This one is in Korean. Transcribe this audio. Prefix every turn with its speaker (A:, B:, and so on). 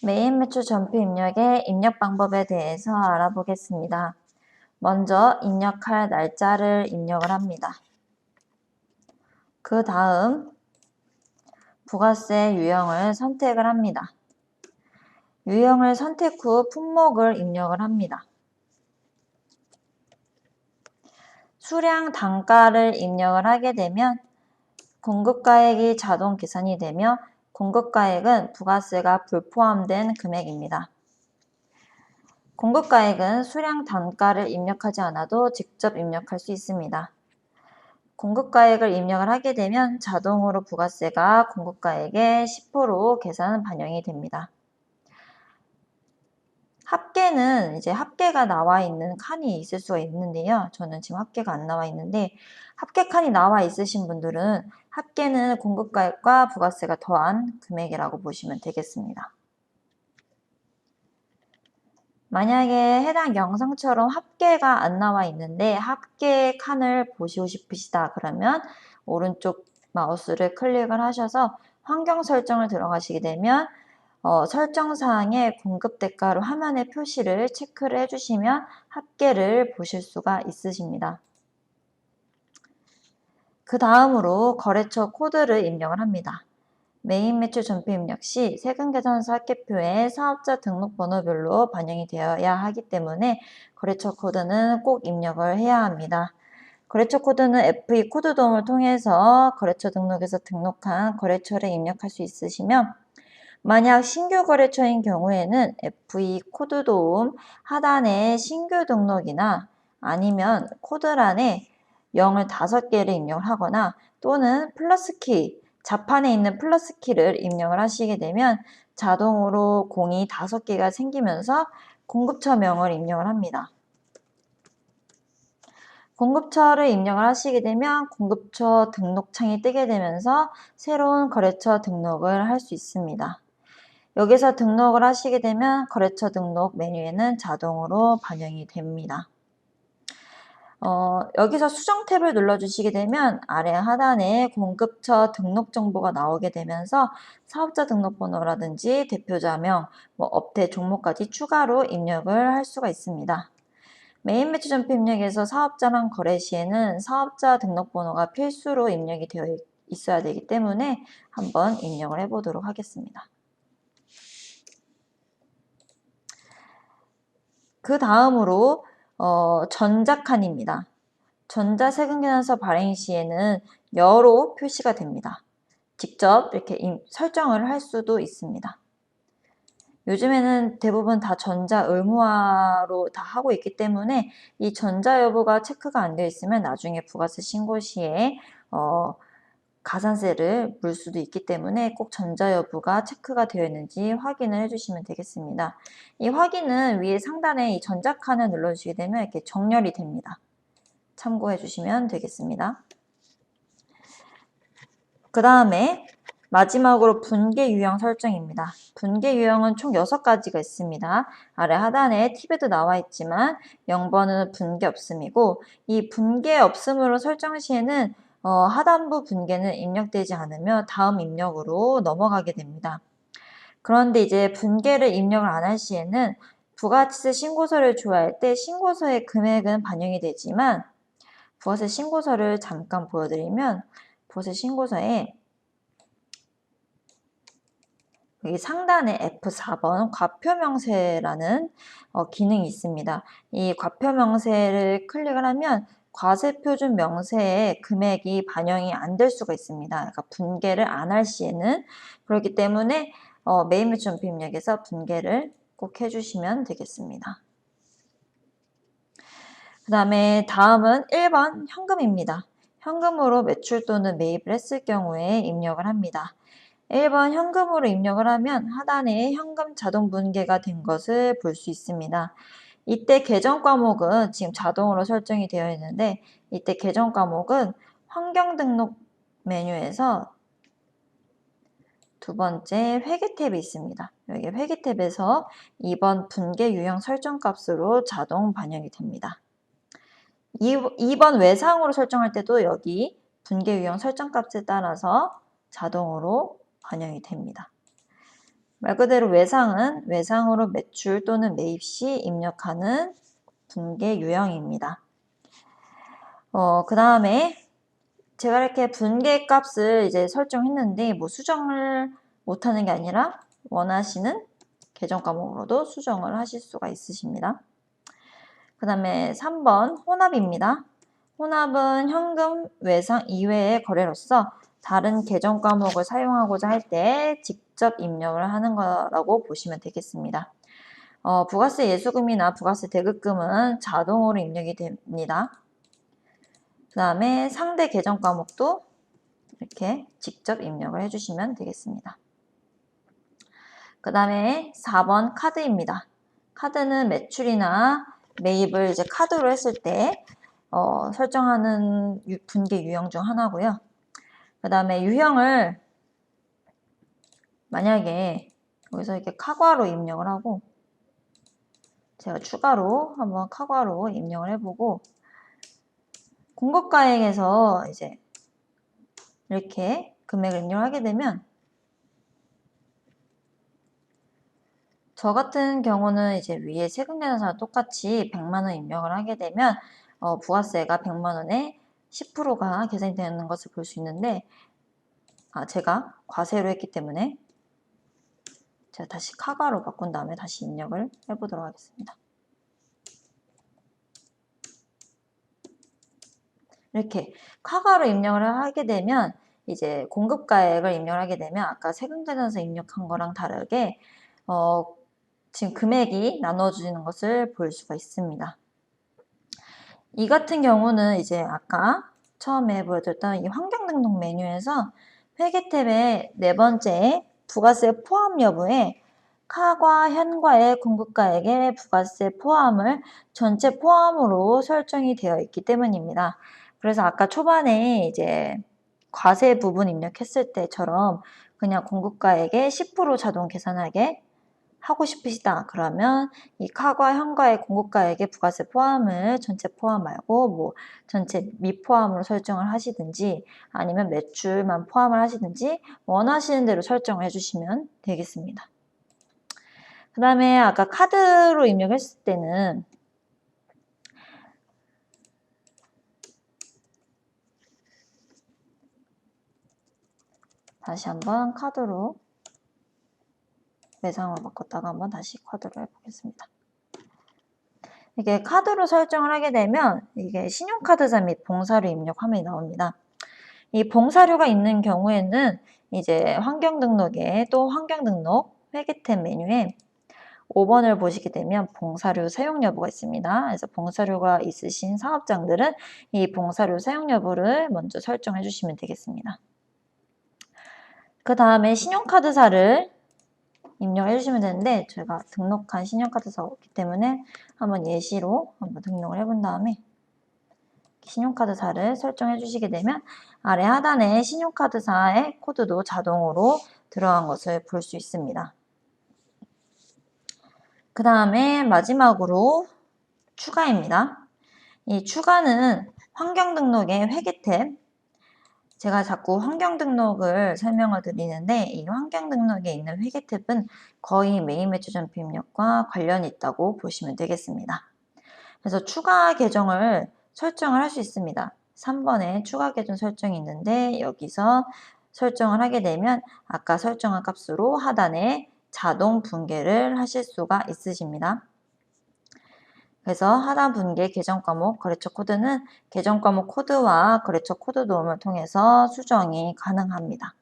A: 메인 매출 전표 입력의 입력 방법에 대해서 알아보겠습니다. 먼저 입력할 날짜를 입력을 합니다. 그 다음 부가세 유형을 선택을 합니다. 유형을 선택 후 품목을 입력을 합니다. 수량 단가를 입력을 하게 되면 공급가액이 자동 계산이 되며 공급가액은 부가세가 불포함된 금액입니다. 공급가액은 수량 단가를 입력하지 않아도 직접 입력할 수 있습니다. 공급가액을 입력을 하게 되면 자동으로 부가세가 공급가액의 10% 계산 반영이 됩니다. 합계는 이제 합계가 나와 있는 칸이 있을 수가 있는데요. 저는 지금 합계가 안 나와 있는데 합계 칸이 나와 있으신 분들은 합계는 공급가액과 부가세가 더한 금액이라고 보시면 되겠습니다. 만약에 해당 영상처럼 합계가 안 나와 있는데 합계 칸을 보시고 싶으시다 그러면 오른쪽 마우스를 클릭을 하셔서 환경 설정을 들어가시게 되면 어, 설정사항의 공급 대가로 화면에 표시를 체크를 해주시면 합계를 보실 수가 있으십니다. 그 다음으로 거래처 코드를 입력을 합니다. 메인 매출 전표 입력 시 세금 계산서 합계표에 사업자 등록번호별로 반영이 되어야 하기 때문에 거래처 코드는 꼭 입력을 해야 합니다. 거래처 코드는 FE 코드 도움을 통해서 거래처 등록에서 등록한 거래처를 입력할 수 있으시며 만약 신규 거래처인 경우에는 FE 코드 도움 하단에 신규 등록이나 아니면 코드란에 0을 5개를 입력을 하거나 또는 플러스 키, 자판에 있는 플러스 키를 입력을 하시게 되면 자동으로 공이 5개가 생기면서 공급처명을 입력을 합니다. 공급처를 입력을 하시게 되면 공급처 등록창이 뜨게 되면서 새로운 거래처 등록을 할 수 있습니다. 여기서 등록을 하시게 되면 거래처 등록 메뉴에는 자동으로 반영이 됩니다. 어, 여기서 수정 탭을 눌러주시게 되면 아래 하단에 공급처 등록 정보가 나오게 되면서 사업자 등록번호라든지 대표자명, 뭐 업태 종목까지 추가로 입력을 할 수가 있습니다. 메인 매출 전표 입력에서 사업자랑 거래 시에는 사업자 등록번호가 필수로 입력이 되어 있어야 되기 때문에 한번 입력을 해보도록 하겠습니다. 그 다음으로 어, 전자칸입니다. 전자세금계산서 발행 시에는 여로 표시가 됩니다. 직접 이렇게 설정을 할 수도 있습니다. 요즘에는 대부분 다 전자 의무화로 다 하고 있기 때문에 이 전자 여부가 체크가 안 되어 있으면 나중에 부가세 신고 시에 어, 가산세를 물 수도 있기 때문에 꼭 전자 여부가 체크가 되어 있는지 확인을 해주시면 되겠습니다. 이 확인은 위에 상단에 이 전자 칸을 눌러주시게 되면 이렇게 정렬이 됩니다. 참고해 주시면 되겠습니다. 그 다음에 마지막으로 분계 유형 설정입니다. 분계 유형은 총 6가지가 있습니다. 아래 하단에 팁에도 나와 있지만 0번은 분계 없음이고 이 분계 없음으로 설정 시에는 어, 하단부 분계는 입력되지 않으며 다음 입력으로 넘어가게 됩니다. 그런데 이제 분계를 입력을 안 할 시에는 부가세 신고서를 조회할 때 신고서의 금액은 반영이 되지만 부가세 신고서를 잠깐 보여드리면 부가세 신고서에 여기 상단에 F4번 과표명세라는 어, 기능이 있습니다. 이 과표명세를 클릭을 하면 과세 표준 명세에 금액이 반영이 안 될 수가 있습니다. 그러니까 분계를 안 할 시에는 그렇기 때문에 어, 메인 매출 전표 입력에서 분계를 꼭 해주시면 되겠습니다. 그 다음에 다음은 1번 현금입니다. 현금으로 매출 또는 매입을 했을 경우에 입력을 합니다. 1번 현금으로 입력을 하면 하단에 현금 자동 분계가 된 것을 볼 수 있습니다. 이때 계정 과목은 지금 자동으로 설정이 되어 있는데 이때 계정 과목은 환경 등록 메뉴에서 두 번째 회계 탭이 있습니다. 여기 회계 탭에서 2번 분계 유형 설정 값으로 자동 반영이 됩니다. 2번 외상으로 설정할 때도 여기 분계 유형 설정 값에 따라서 자동으로 반영이 됩니다. 말 그대로 외상은 외상으로 매출 또는 매입 시 입력하는 분계 유형입니다. 어, 그 다음에 제가 이렇게 분계 값을 이제 설정했는데 뭐 수정을 못하는 게 아니라 원하시는 계정 과목으로도 수정을 하실 수가 있으십니다. 그 다음에 3번 혼합입니다. 혼합은 현금 외상 이외의 거래로서 다른 계정 과목을 사용하고자 할 때 직접 입력을 하는 거라고 보시면 되겠습니다. 어, 부가세 예수금이나 부가세 대급금은 자동으로 입력이 됩니다. 그 다음에 상대 계정 과목도 이렇게 직접 입력을 해주시면 되겠습니다. 그 다음에 4번 카드입니다. 카드는 매출이나 매입을 이제 카드로 했을 때 어, 설정하는 유- 분계 유형 중 하나고요. 그 다음에 유형을 만약에 여기서 이렇게 카과로 입력을 하고 제가 추가로 한번 카과로 입력을 해보고 공급가액에서 이제 이렇게 금액을 입력하게 되면 저 같은 경우는 이제 위에 세금 계산서랑 똑같이 100만 원 입력을 하게 되면 어, 부가세가 100만 원에 10%가 계산이 되는 것을 볼 수 있는데 아, 제가 과세로 했기 때문에 제가 다시 카가로 바꾼 다음에 다시 입력을 해보도록 하겠습니다. 이렇게 카가로 입력을 하게 되면 이제 공급가액을 입력을 하게 되면 아까 세금계산서 입력한 거랑 다르게 어, 지금 금액이 나눠지는 것을 볼 수가 있습니다. 이 같은 경우는 이제 아까 처음에 보여드렸던 이 환경 등록 메뉴에서 회계 탭의 네 번째 부가세 포함 여부에 카과 현과의 공급가액의 부가세 포함을 전체 포함으로 설정이 되어 있기 때문입니다. 그래서 아까 초반에 이제 과세 부분 입력했을 때처럼 그냥 공급가액의 10% 자동 계산하게 하고 싶으시다. 그러면 이 카과 현과의 공급가액의 부가세 포함을 전체 포함 말고 뭐 전체 미포함으로 설정을 하시든지 아니면 매출만 포함을 하시든지 원하시는 대로 설정을 해주시면 되겠습니다. 그 다음에 아까 카드로 입력했을 때는 다시 한번 카드로 매상으로 바꿨다가 한번 다시 카드로 해보겠습니다. 이게 카드로 설정을 하게 되면 이게 신용카드사 및 봉사료 입력 화면이 나옵니다. 이 봉사료가 있는 경우에는 이제 환경 등록에 또 환경 등록 회계 탭 메뉴에 5번을 보시게 되면 봉사료 사용 여부가 있습니다. 그래서 봉사료가 있으신 사업장들은 이 봉사료 사용 여부를 먼저 설정해 주시면 되겠습니다. 그 다음에 신용카드사를 입력해 주시면 되는데 제가 등록한 신용카드사가 없기 때문에 한번 예시로 한번 등록을 해본 다음에 신용카드사를 설정해 주시게 되면 아래 하단에 신용카드사의 코드도 자동으로 들어간 것을 볼 수 있습니다. 그 다음에 마지막으로 추가입니다. 이 추가는 환경 등록의 회계 탭 제가 자꾸 환경 등록을 설명을 드리는데 이 환경 등록에 있는 회계 탭은 거의 메인 매출 전표 입력과 관련이 있다고 보시면 되겠습니다. 그래서 추가 계정을 설정을 할 수 있습니다. 3번에 추가 계정 설정이 있는데 여기서 설정을 하게 되면 아까 설정한 값으로 하단에 자동 분계를 하실 수가 있으십니다. 그래서 하단 분계 계정 과목 거래처 코드는 계정 과목 코드와 거래처 코드 도움을 통해서 수정이 가능합니다.